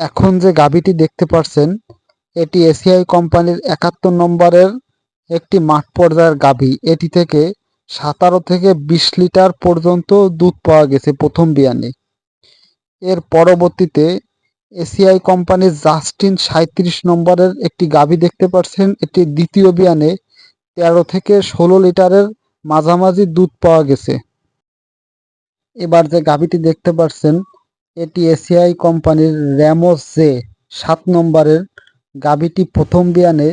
এখন যে গাভীটি দেখতে পাচ্ছেন এটি এসিআই কোম্পানির একাত্তর নম্বরের একটি মাঠ পর্যায়ের গাভী। এটি থেকে সাতারো থেকে বিশ লিটার পর্যন্ত দুধ পাওয়া গেছে প্রথম বিয়ানে। এর পরবর্তীতে এসিআই কোম্পানির জাস্টিন সাঁত্রিশ নম্বরের একটি গাভী দেখতে পাচ্ছেন এটি দ্বিতীয় বিয়ানে তেরো থেকে ষোলো লিটারের মাঝামাঝি দুধ পাওয়া গেছে। এবার যে গাভীটি দেখতে পাচ্ছেন এটি এসিআই কোম্পানির র্যামোস জে সাত নম্বরের গাভীটি প্রথম বিয়ানে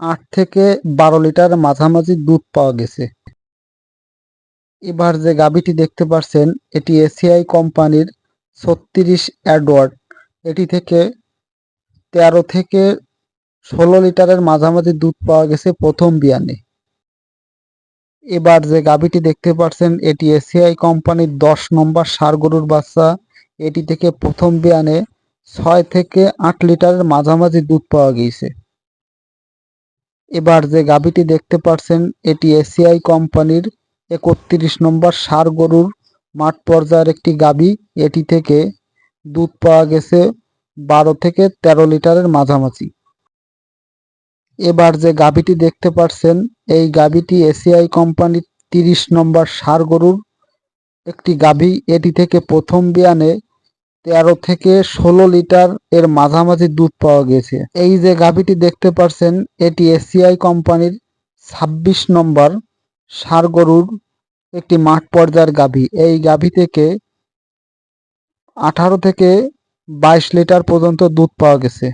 আট থেকে বারো লিটার মাঝামাঝি দুধ পাওয়া গেছে। এবার যে গাভীটি দেখতে পাচ্ছেন এটি এসিআই কোম্পানির ছত্রিশ অ্যাডওয়ার্ড। এটি থেকে তেরো থেকে ষোলো লিটারের মাঝামাঝি দুধ পাওয়া গেছে প্রথম বিয়ানে। এবার যে গাভীটি দেখতে পাচ্ছেন এটি এসিআই কোম্পানির দশ নম্বর গরুর বাচ্চা এটি থেকে প্রথম বিয়ানে ছয় থেকে আট লিটারের মাঝামাঝি দুধ পাওয়া গিয়েছে। এবার যে গাভীটি দেখতে পাচ্ছেন এটি এসিআই কোম্পানির একত্রিশ নম্বর সার গরুর মাঠ পর্যায়ের একটি গাভী। এটি থেকে দুধ পাওয়া গেছে বারো থেকে তেরো লিটারের মাঝামাঝি। এবার যে গাভীটি দেখতে পাচ্ছেন এই গাভীটি এসিআই কোম্পানির তিরিশ নম্বর ষাঁড় গরুর একটি গাভী। এটি থেকে প্রথম বিয়ানে তেরো থেকে ষোলো লিটার এর মাঝামাঝি দুধ পাওয়া গেছে। এই যে গাভীটি দেখতে পাচ্ছেন এটি এসিআই কোম্পানির ছাব্বিশ নম্বর ষাঁড় গরুর একটি মাঠ পর্যায়ের গাভী। এই গাভী থেকে আঠারো থেকে বাইশ লিটার পর্যন্ত দুধ পাওয়া গেছে।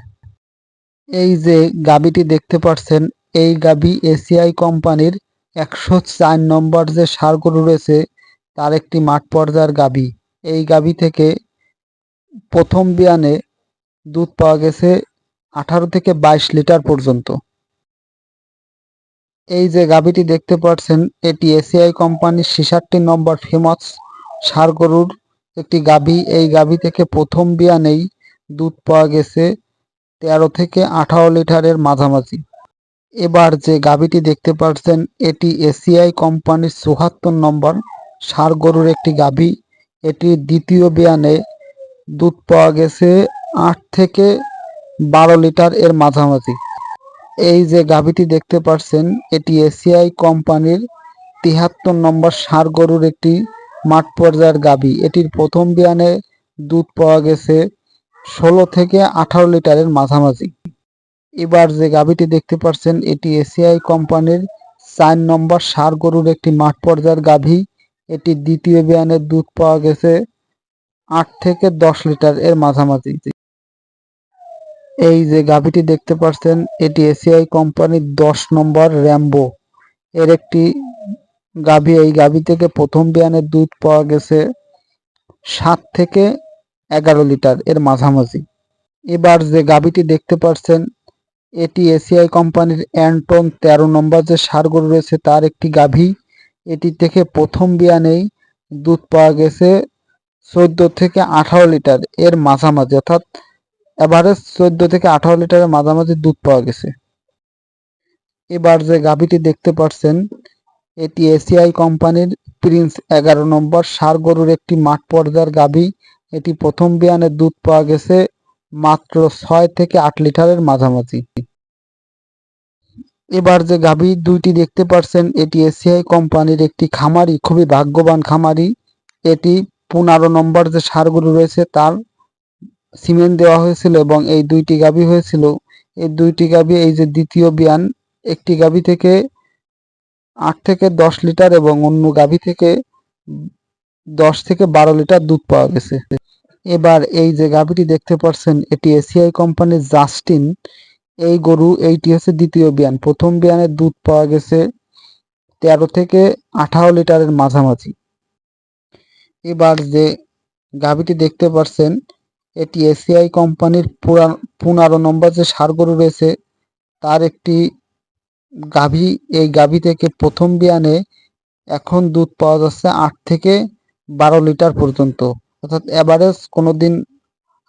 এই যে গাভীটি দেখতে পাচ্ছেন এই গাভী এসিআই কোম্পানির একশো চার নম্বর যে ষাঁড় গরু রয়েছে তার একটি মাঠ পর্যায়ের গাভী এই গাভী থেকে প্রথম বিয়ানে দুধ পাওয়া গেছে আঠারো থেকে বাইশ লিটার পর্যন্ত। এই যে গাভীটি দেখতে পাচ্ছেন, এটি এসিআই কোম্পানির ছিষট্টি নম্বর ফেমাস ষাঁড় গরুর একটি গাভী এই গাভী থেকে প্রথম বিয়ানেই দুধ পাওয়া গেছে তেরো থেকে আঠারো লিটারের মাঝামাঝি। এবার যে গাভীটি দেখতে পাচ্ছেন, এটি এসিআই কোম্পানির চুয়াত্তর নম্বর ষাঁড় গরুর একটি গাভী। এটি দ্বিতীয় বিয়ানে দুধ পাওয়া গেছে আট থেকে বারো লিটার এর মাঝামাঝি। এই যে গাভীটি দেখতে পাচ্ছেন, এটি এসিআই কোম্পানির তিহাত্তর নম্বর ষাঁড় গরুর একটি মাঠ পর্যায়ের গাভী। এটির প্রথম বিয়ানে দুধ পাওয়া গেছে ষোলো থেকে আঠারো লিটারের মাঝামাঝি। এবার যে গাভীটি দেখতে পাচ্ছেন, এটি এসিআই কোম্পানির চার নম্বর ষাঁড় গরুর একটি মাঠ পর্যায়ের গাভী। এটি দ্বিতীয় বিয়ানে দুধ পাওয়া গেছে আট থেকে দশ লিটার এর মাঝামাঝি এই যে গাভীটি দেখতে পাচ্ছেন, এটি এসিআই কোম্পানির দশ নম্বর র্যাম্বো। এর একটি গাভী, এই গাভী থেকে প্রথম বিয়ানের দুধ পাওয়া গেছে সাত থেকে এগারো লিটার এর মাঝামাঝি। এবার যে গাভীটি দেখতে পাচ্ছেন, এটি এসিআই কোম্পানির অ্যান্টন তেরো নম্বর যে সার রয়েছে, তার একটি গাভী। এটি থেকে প্রথম বিয়ানেই দুধ পাওয়া গেছে চোদ্দ থেকে আঠারো লিটার এর মাঝামাঝি, অর্থাৎ এভারেজ চোদ্দ থেকে আঠারো লিটারের মাঝামাঝি দুধ পাওয়া গেছে। এবার যে গাভীটি দেখতে পাচ্ছেন, এটি এসিআই কোম্পানির প্রিন্স এগারো নম্বর সার গরুর একটি মাঠ পর্যায়ের গাভী। এটি প্রথম বিয়ানে দুধ পাওয়া গেছে মাত্র ছয় থেকে আট লিটারের মাঝামাঝি। এবার যে গাভী দুইটি দেখতে পাচ্ছেন এটি এসিআই কোম্পানির একটি খামারি, খুবই ভাগ্যবান খামারি। এটি পনেরো নম্বর যে সারগুলো রয়েছে, তার সিমেন্ট দেওয়া হয়েছিল এবং এই দুইটি গাভী হয়েছিল। এই দুইটি গাভী, এই যে দ্বিতীয় বিয়ান, একটি গাভী থেকে আট থেকে দশ লিটার এবং অন্য গাভী থেকে দশ থেকে বারো লিটার দুধ পাওয়া গেছে। এবার এই যে গাভীটি দেখতে পাচ্ছেন এটি এসিআই কোম্পানির জাস্টিন। এই গরু এইটি হচ্ছে দ্বিতীয় বিয়ান। প্রথম বিয়ানের দুধ পাওয়া গেছে তেরো থেকে আঠারো লিটারের মাঝামাঝি। এবার যে গাভীটি দেখতে পাচ্ছেন এটি এসিআই কোম্পানির পনেরো নম্বর যে সার গরু রয়েছে, তার একটি গাভী, এই গাভী থেকে প্রথম বিয়ানে এখন দুধ পাওয়া যাচ্ছে আট থেকে বারো লিটার পর্যন্ত। অর্থাৎ অ্যাভারেজ কোনো দিন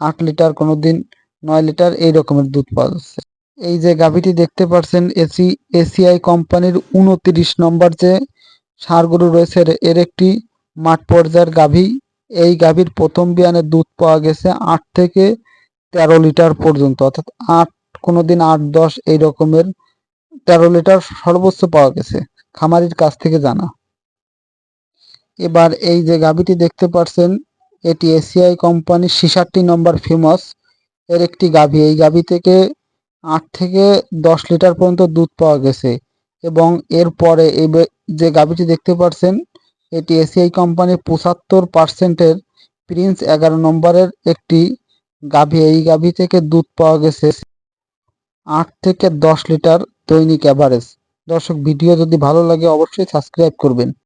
আট লিটার কোনো দিন নয় লিটার এই রকমের দুধ পাওয়া যাচ্ছে। এই যে গাভীটি দেখতে পাচ্ছেন এসি, এসিআই কোম্পানির উনত্রিশ নম্বর যে ষাঁড় গরু রয়েছে, এর একটি মাঠ পর্যায়ের গাভী। এই গাভীর প্রথম বিয়ানে দুধ পাওয়া গেছে আট থেকে তেরো লিটার পর্যন্ত, অর্থাৎ আট কোনো দিন আট, দশ এই রকমের তেরো লিটার সর্বোচ্চ পাওয়া গেছে, খামারির কাছ থেকে জানা। এবার এই যে গাভীটি দেখতে পাচ্ছেন এটি এসিআই কোম্পানির ছিষট্টি নম্বর ফেমাস এর একটি গাভী। এই গাভী থেকে আট থেকে দশ লিটার পর্যন্ত দুধ পাওয়া গেছে। এবং এরপরে এই যে গাভীটি দেখতে পাচ্ছেন এটি এসিআই কোম্পানির পঁচাত্তর পার্সেন্টের প্রিন্স এগারো নম্বরের একটি গাভী। এই গাভী থেকে দুধ পাওয়া গেছে আট থেকে দশ লিটার দৈনিক অ্যাভারেজ দর্শক, ভিডিও যদি ভালো লাগে, অবশ্যই সাবস্ক্রাইব করবেন।